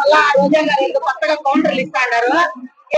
మళ్ళా రోజా గారు కొత్తగా కౌంటర్లు ఇస్తాడారు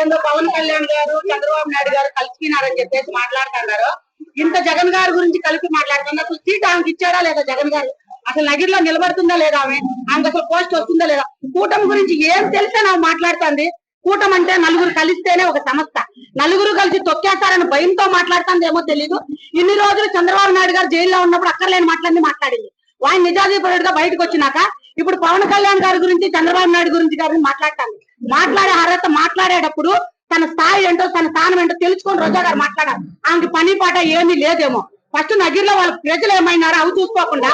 ఏందో పవన్ కళ్యాణ్ గారు చంద్రబాబు నాయుడు గారు కలిసిపోయినారని చెప్పేసి మాట్లాడుతున్నారు. ఇంత జగన్ గారి గురించి కలిపి మాట్లాడుతున్నారు. అసలు సీట్ ఆమెకి ఇచ్చాడా లేదా జగన్ గారు? అసలు నగిరిలో నిలబడుతుందా లేదా ఆమె? ఆమెకు అసలు పోస్ట్ వస్తుందా లేదా? కూటమి గురించి ఏం తెలిసే నాకు మాట్లాడుతుంది? కూటమి అంటే నలుగురు కలిస్తేనే ఒక సంస్థ. నలుగురు కలిసి తొక్కేస్తారని భయంతో మాట్లాడుతుందేమో తెలియదు ఇన్ని రోజులు చంద్రబాబు నాయుడు గారు జైల్లో ఉన్నప్పుడు అక్కర్లేని మాట్లాడి మాట్లాడింది. ఆయన నిజాధిపరుడుగా బయటకు వచ్చినాక ఇప్పుడు పవన్ కళ్యాణ్ గారి గురించి చంద్రబాబు నాయుడు గురించి గారిని మాట్లాడతాను మాట్లాడే అర్హత మాట్లాడేటప్పుడు తన స్థాయి ఏంటో తన స్థానం ఏంటో తెలుసుకొని రోజా గారు మాట్లాడారు. ఆమెకి పని పాట ఏమీ లేదేమో. ఫస్ట్ నగిరిలో వాళ్ళ ప్రజలు ఏమైనారో అవి చూసుకోకుండా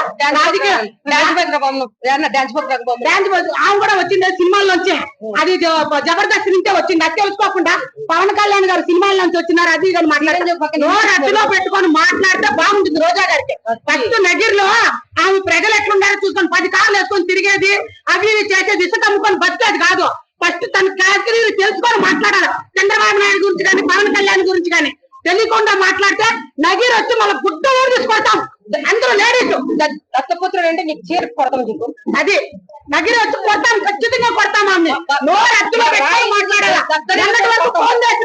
ఆమె కూడా వచ్చింది సినిమాల నుంచి అది జబర్దస్త్ నుంచే వచ్చింది. అది తెలుసుకోకుండా పవన్ కళ్యాణ్ గారు సినిమాల నుంచి వచ్చినారు. అది నోరు అడ్డులో పెట్టుకొని మాట్లాడితే బాగుంటుంది రోజా గారికి. ఫస్ట్ నగిరిలో ఆమె ప్రజలు ఎట్లుండారో చూసుకొని పది తిరిగేది? అవి ఇవి చేసేది ఇసుక అమ్ముకొని బతికేది కాదు. ఫస్ట్ తన కేటగిరీ తెలుసుకొని మాట్లాడాలి. చంద్రబాబు నాయుడు గురించి కానీ పవన్ కళ్యాణ్ గురించి కానీ తెలియకుండా మాట్లాడితే నగిరి వచ్చి మళ్ళీ గుడ్డ ఊరు తీసుకొస్తాం అందరూ లేడీస్. దత్తపుత్రుడు అంటే నీకు చీర కొడతాం నీకు? అది. నగిరి వచ్చి కొడతాం ఖచ్చితంగా కొడతాం ఆమె. నోరు అత్తులో పెట్టుకొని మాట్లాడాలి?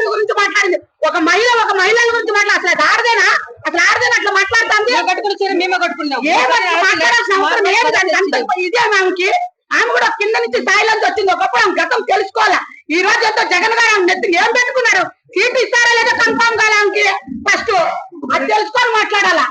గురించి మాట్లాడింది. ఒక మహిళ ఒక మహిళల గురించి మాట్లాడాలి అసలు ఆడదేనా? అసలు ఆడదేనా? అట్లా మాట్లాడుతుంది. కట్టుకుని చీర మేమే కట్టుకున్నాం. మాట్లాడాల్సిన అవసరం ఇదే ఆమెకి? ఆమె కూడా కింద నుంచి స్థాయిలోంచి వచ్చింది ఒకప్పుడు ఆమె గతం తెలుసుకోవాలా? ఈ రోజు ఎంతో జగన్ గారు ఆమె నెత్తికి ఏం పెట్టుకున్నారు? సీట్ ఇస్తారా లేదా కన్ఫామ్ కాలే ఆమెకి? ఫస్ట్ అది తెలుసుకొని మాట్లాడాలా?